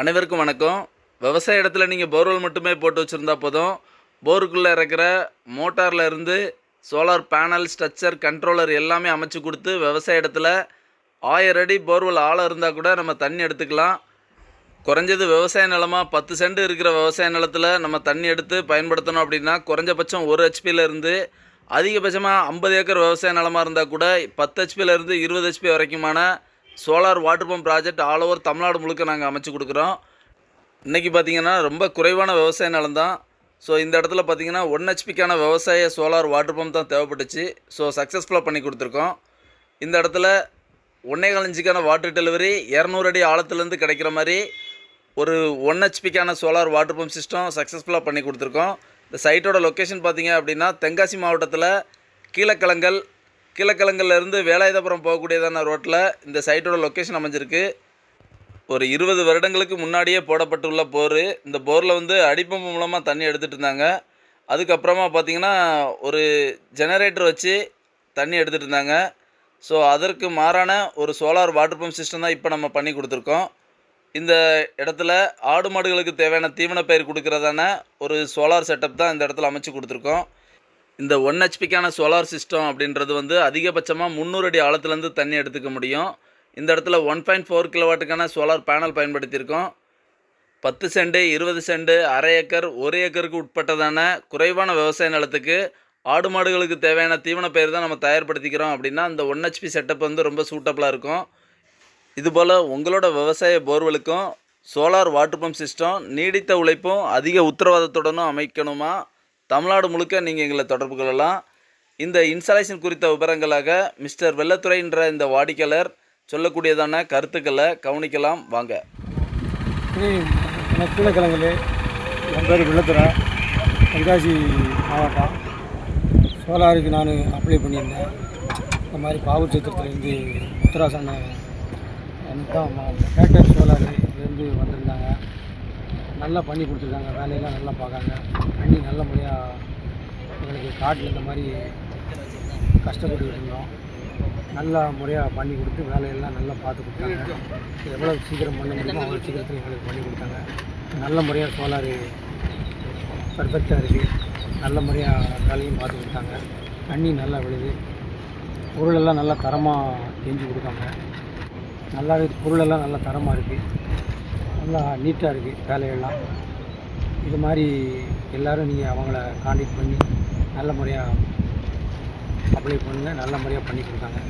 அனைவருக்கும் வணக்கம். விவசாய இடத்துல நீங்கள் போர்வெல் மட்டுமே போட்டு வச்சுருந்தா போதும். போருக்குள்ளே இருக்கிற மோட்டாரில் இருந்து சோலார் பேனல் ஸ்ட்ரக்சர் கண்ட்ரோலர் எல்லாமே அமைச்சு கொடுத்து விவசாய இடத்துல ஆயிரம் அடி போர்வெல் ஆழம் இருந்தால் கூட நம்ம தண்ணி எடுத்துக்கலாம். குறைஞ்சது விவசாய நிலமாக பத்து சென்ட் இருக்கிற விவசாய நிலத்தில் நம்ம தண்ணி எடுத்து பயன்படுத்தணும் அப்படின்னா குறைஞ்சபட்சம் ஒரு ஹெச்பியிலேருந்து அதிகபட்சமாக ஐம்பது ஏக்கர் விவசாய நிலமாக இருந்தால் கூட பத்து ஹெச்பியிலேருந்து இருபது HP வரைக்குமான solar water pump project all over Tamil Nadu முழுக்க நாங்கள் அமைச்சு கொடுக்குறோம். இன்றைக்கி பார்த்தீங்கன்னா ரொம்ப குறைவான விவசாய நிலம் தான். ஸோ இந்த இடத்துல பார்த்தீங்கன்னா ஒன் ஹெச்பிக்கான விவசாய சோலார் வாட்டர் பம்ப் தான் தேவைப்பட்டுச்சு. ஸோ சக்ஸஸ்ஃபுல்லாக பண்ணி கொடுத்துருக்கோம். இந்த இடத்துல ஒன்றே காலஞ்சிக்கான வாட்டர் டெலிவரி இரநூறு அடி ஆழத்துலேருந்து கிடைக்கிற மாதிரி ஒரு ஒன் ஹெச்பிக்கான சோலார் வாட்டர் பம்ப் சிஸ்டம் சக்ஸஸ்ஃபுல்லாக பண்ணி கொடுத்துருக்கோம். இந்த சைட்டோட லொக்கேஷன் பார்த்திங்க அப்படின்னா தென்காசி மாவட்டத்தில் கீழக்கிழங்கல் கிழக்கிழங்கிலேருந்து வேலாயுதபுரம் போகக்கூடியதான ரோட்டில் இந்த சைட்டோட லொக்கேஷன் அமைஞ்சிருக்கு. ஒரு இருபது வருடங்களுக்கு முன்னாடியே போடப்பட்டுள்ள போர். இந்த போரில் வந்து அடிப்பம்பு மூலமாக தண்ணி எடுத்துகிட்டு இருந்தாங்க. அதுக்கப்புறமா பார்த்தீங்கன்னா ஒரு ஜெனரேட்டர் வச்சு தண்ணி எடுத்துகிட்டு இருந்தாங்க. ஸோ அதற்கு மாறான ஒரு சோலார் வாட்டர் பம்ப் சிஸ்டம் தான் இப்போ நம்ம பண்ணி கொடுத்துருக்கோம். இந்த இடத்துல ஆடு மாடுகளுக்கு தேவையான தீவன பயிர் கொடுக்குறதான ஒரு சோலார் செட்டப் தான் இந்த இடத்துல அமைச்சு கொடுத்துருக்கோம். இந்த ஒன் ஹெச்பிக்கான சோலார் சிஸ்டம் அப்படின்றது வந்து அதிகபட்சமாக முந்நூறு அடி ஆழத்துலேருந்து தண்ணி எடுத்துக்க முடியும். இந்த இடத்துல ஒன் பாயிண்ட் ஃபோர் கிலோவாட்டுக்கான சோலார் பேனல் பயன்படுத்தியிருக்கோம். பத்து செண்டு இருபது செண்டு அரை ஏக்கர் ஒரு ஏக்கருக்கு உட்பட்டதான குறைவான விவசாய நிலத்துக்கு ஆடு மாடுகளுக்கு தேவையான தீவன பயிர் தான் நம்ம தயார்படுத்திக்கிறோம் அப்படின்னா அந்த ஒன் ஹெச்பி செட்டப் வந்து ரொம்ப சூட்டபுளாக இருக்கும். இதுபோல் உங்களோட விவசாய போர்வெலுக்கும் சோலார் வாட்டர் பம்ப் சிஸ்டம் நீடித்த உழைப்பும் அதிக உத்தரவாதத்துடனும் அமைக்கணுமா? தமிழ்நாடு முழுக்க நீங்கள் எங்களை தொடர்பு கொள்ளலாம். இந்த இன்ஸ்டாலேஷன் குறித்த விவரங்களாக மிஸ்டர் வெள்ளத்துறைன்ற இந்த வாடிக்கையாளர் சொல்லக்கூடியதான கருத்துக்களை கவனிக்கலாம். வாங்க. எனக்கு கீழக்கிழங்கு என் பேர் வெள்ளத்துறை தென்காசி மாவட்டம். சோலாருக்கு நான் அப்ளை பண்ணியிருந்தேன். இந்த மாதிரி பாவூர் சத்திரத்துலேருந்து உத்தராசன கேட்டர் டேட்டர் சோலார்லேருந்து வந்திருந்தாங்க. நல்லா பண்ணி கொடுத்துருக்காங்க. வேலையெல்லாம் நல்லா பார்க்காங்க பண்ணி நல்ல முறையாக எங்களுக்கு காட்டில் இந்த மாதிரி கஷ்டப்பட்டு இருந்தோம். நல்லா முறையாக பண்ணி கொடுத்து வேலையெல்லாம் நல்லா பார்த்து கொடுத்தாங்க. எவ்வளோ சீக்கிரம் பண்ண முடியுமோ அவ்வளோ சீக்கிரத்தில் எங்களுக்கு பண்ணி கொடுத்தாங்க. நல்ல முறையாக சோலார் பர்ஃபெக்டாக இருக்குது நல்ல முறையாக வேலையும் பார்த்து கொடுத்தாங்க. தண்ணி நல்லா விழுது. பொருளெல்லாம் நல்லா தரமாக செஞ்சு கொடுத்தாங்க. நல்லாவே பொருளெல்லாம் நல்லா தரமாக இருக்குது நல்லா நீட்டாக இருக்குது வேலையெல்லாம். இது மாதிரி எல்லோரும் நீங்கள் அவங்கள காண்டாக்ட் பண்ணி நல்ல முறையாக அப்ளை பண்ணுங்கள் நல்ல முறையாக பண்ணி கொடுத்தாங்க.